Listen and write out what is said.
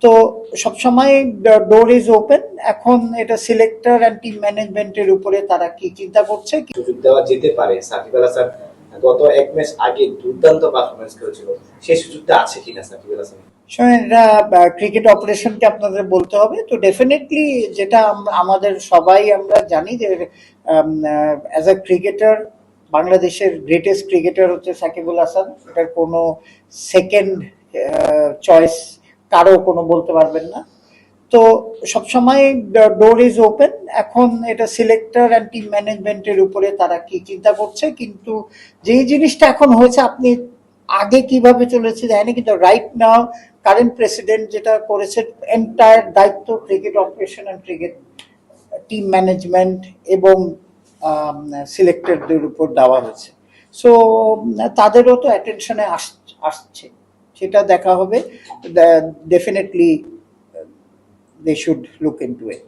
তো সবসময় door is open এখন এটা সিলেক্টর অ্যান্ড টিম ম্যানেজমেন্টের উপরে তারা কি চিন্তা করছে? কি- সুযোগ দেওয়া যেতে পারে। সাকিব আল হাসান গত এক ম্যাচ আগে দুর্দান্ত পারফরমেন্স করেছিল। সেই সুযোগটা আছে কিনা সাকিব আল হাসান এটা ক্রিকেট অপারেশনকে আপনাদের বলতে হবে। তো ডেফিনেটলি যেটা আমাদের সবাই আমরা জানি যে অ্যাজ আ ক্রিকেটার বাংলাদেশের গ্রেটেস্ট ক্রিকেটার হচ্ছে সাকিবুল হাসান। এটার কোনো সেকেন্ড চয়েস কারও কোনো বলতে পারবেন না। তো সবসময় ডোর ইজ ওপেন এখন এটা সিলেক্টর অ্যান্ড টিম ম্যানেজমেন্টের উপরে তারা কি চিন্তা করছে? কিন্তু যেই জিনিসটা এখন হয়েছে, আপনি আগে কীভাবে চলেছে জানি কিন্তু রাইট নাও কারেন্ট প্রেসিডেন্ট যেটা করেছে এন্টায়ার দায়িত্ব cricket operation and cricket team management এবং সিলেক্টরদের উপর দেওয়া হয়েছে। সো তাদেরও তো অ্যাটেনশনে আসছে। সেটা দেখা হবে definitely they should look into it